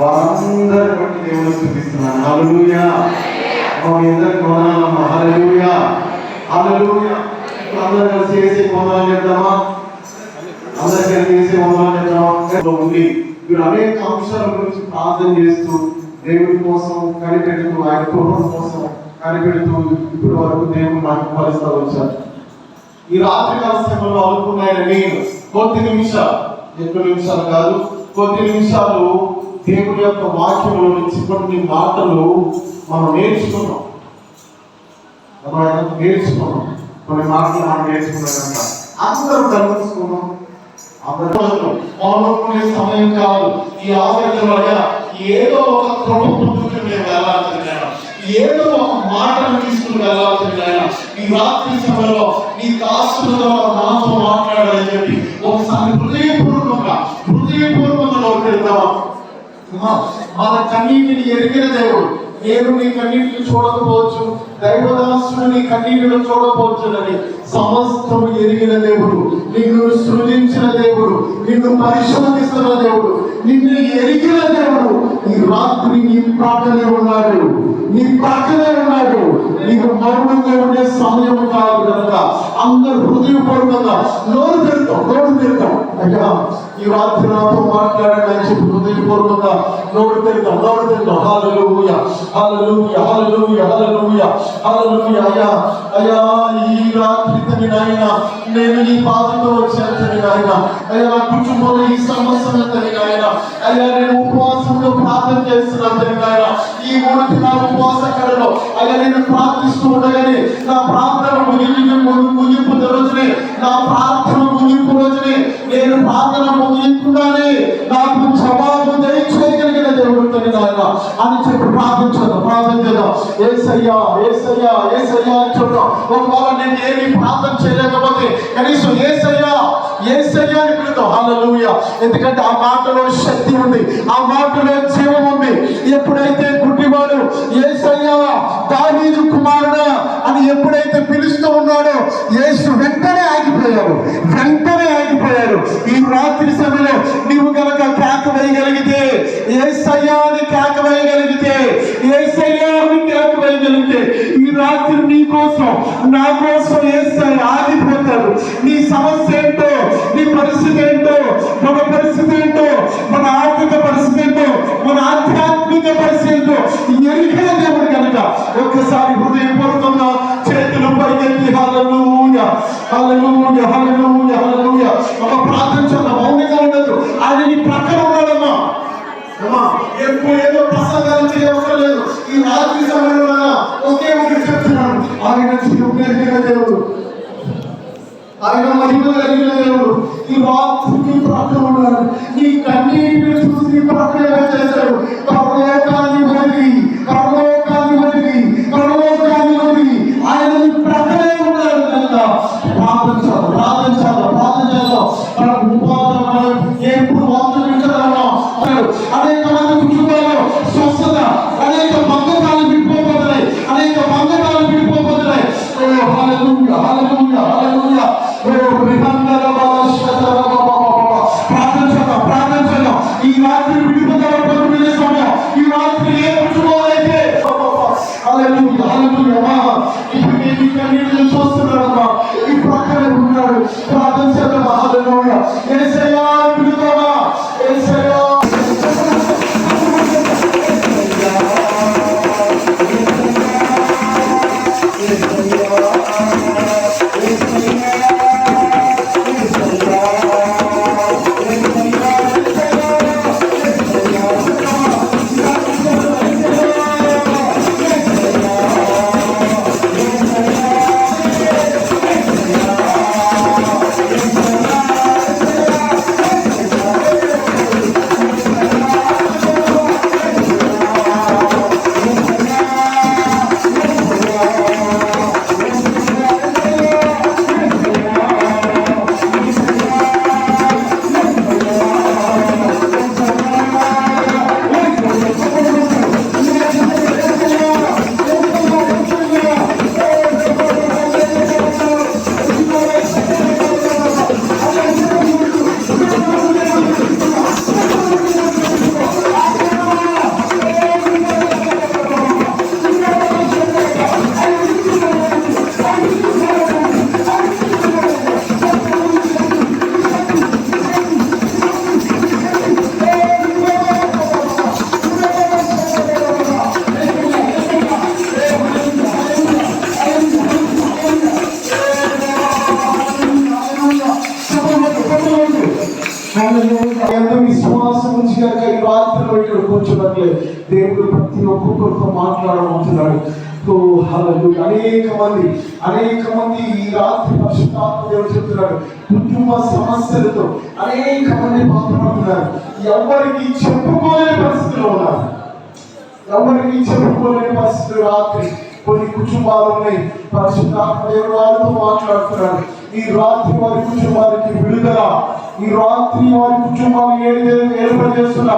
వారందరి బట్టి దేవుని స్థుతిస్తున్నాను. హల్లెలూయా. మా మీ అందరికి హల్లెలూయా. హల్లెలూయా. ఇప్పుడు అందరూ కలిసి చేసి వందనాలు చెప్తామా అందరూ కలిసి చేసి వందనాలు చెప్తామా ఉంది మీరు అనేక అంశాల గురించి ప్రార్థన చేస్తూ దేవుడి కోసం కనిపెడుతూ ఆయన కుటుంబం కోసం కనిపెడుతూ ఇప్పటి వరకు దేవుడు నాకు పరిస్థితి వచ్చారు ఈ రాత్రి కాల సమయంలో అనుకున్నాయని నేను కొద్ది నిమిషాలు. ఎక్కువ నిమిషాలు కాదు. కొద్ది నిమిషాలు దేవుని యొక్క వాక్యంలో నుంచి కొన్ని మాటలు మనం నేర్చుకున్నాం. మనం నేర్చుకున్నాం. కొన్ని మాటలు మనం నేర్చుకున్నాం. అందరూ కలుసుకున్నాం అందరూ సమయం కాదు. ఈ ఆవేదన ఏదో ఒక కృప పొందుకుని మేము వెళ్ళాల్సిందా ఏదో ఒక మాటను తీసుకుని వెళ్ళాల్సిందా ఈ రాత్రి సమయంలో నీ దాసులతో నాతో మాట్లాడాలని మన కన్నీటిని ఎరిగిన దేవుడు. నేను నీ కన్నీటిని చూడకపోవచ్చు. దైవదాసుడు నీ కన్నీటిని చూడకపోవచ్చు అని సమస్తము ఎరిగిన దేవుడు. నిన్ను సృజించిన దేవుడు. నిన్ను పరిశోధిస్తున్న దేవుడు. నిన్ను ఎరిగిన దేవుడు. ఈ రాత్రి నీ ప్రక్కనే ఉన్నాడు. నీ ప్రక్కనే ఉన్నాడు. నీకు మౌనంగా ఉండే సమయం కాదు కనుక. అందరు హృదయపూర్వకంగా నోరు తెరుతాం నోరు తెరుతాం అయ్యా ఈ రాత్రి నాతో మాట్లాడండి అని చెప్పి హృదయపూర్వకంగా నోరు తెరుతాం నోరు తెరుతాం hallelujah hallelujah hallelujah hallelujah hallelujah అయ్యా అయ్యా ఈ రాత్రి తని నాయన నేను నీ పాదంలో వచ్చాను తని నాయన అయ్యా నా కుటుంబంలో ఈ సమస్యను తని నాయన అయ్యా నేను ఉపవాసంలో ప్రార్థన చేస్తున్నాను తని నాయన ఈ మూడు నా ఉపవాస కళలో అయ్యా నేను ప్రార్థిస్తూ ఉండగానే నా ప్రార్థన ముగింపు ముగింపు రోజునే నా ప్రార్థన ముగింపు రోజునే నేను ప్రార్థన ముగింపుగానే నాకు జవాబు దయచేయగలిగిన దేవుడు తని నాయన. అని చెప్పి ప్రార్థించదు ప్రార్థన చేద్దాం ఏసయ్యా ఏసయ్యా ఏసయ్యా అని చెప్తాం ఒకవేళ నేను ఏమి ప్రార్థన చేయలేకపోతే కనీసం ఏసయ్యా ఏసయ్యా అని పిలుద్దాం. హల్లెలూయా. ఎందుకంటే ఆ మాటలో శక్తి ఉంది ఆ మాటలో జీవం ఉంది. ఎప్పుడైతే గుడ్డివాడు ఏసయ్యా దావీదు కుమారుడా అని ఎప్పుడైతే పిలుస్తూ ఉన్నాడో యేసు వెంటనే ఆగిపోయాడు. వెంటనే ఆగిపోయాడు. ఈ రాత్రి సమయంలో నీవు గనక కేక వేయగలిగితే ఏసయ్యా అని కేక వేయగలిగితే ఏసయ్యా అని కేక వేయగలిగితే ఈ రాత్రి నీ కోసం నా కోసం ఏసై ఆగిపోతాడు. నీ సమస్య ఏంటో నీ పరిస్థితి ఏంటో మన పరిస్థితి ఏంటో మన ఆర్థిక పరిస్థితి ఏంటో మన ఆధ్యాత్మిక పరిస్థితి ఏంటో ఎరిగిన దేవుడు కనుక ఒక్కసారి హృదయపూర్వకంగా ఎప్పుడు ఏదో ప్రసంగాలు చేయవసరం లేదు ఈ రాత్రి సమయంలో ఒకే ఒకటి చెప్తున్నాను. ఆయన చిరుపేరిగిన దేవుడు. ఆయన మహిమ కలిగిన దేవుడు. ఈ రాత్రికి నీ ఉన్నాడు నీ ఎంత విశ్వాసం కనుక ఈ రాత్రిలో ఇక్కడ కూర్చున్నట్లే దేవుడు ప్రతి ఒక్కొక్కరితో మాట్లాడమంటున్నాడు అనేక మంది అనేక మంది ఈ రాత్రి పరిశుద్ధాత్మ దేవుడు చెప్తున్నాడు కుటుంబ సమస్యలతో అనేక మంది బాధపడుతున్నారు ఎవరికి చెప్పుకోలేని పరిస్థితిలో ఉన్నారు ఎవరికి చెప్పుకోలేని పరిస్థితులు రాత్రి కొన్ని కుటుంబాలు ఉన్నాయి. పరిశుద్ధాత్మ దేవుడు వాళ్ళతో మాట్లాడుతున్నాడు. ఈ రాత్రి వారి కుటుంబానికి విడుదల. ఈ రాత్రి వారి కుటుంబాలు ఏడు ఏర్పాటు చేస్తున్నా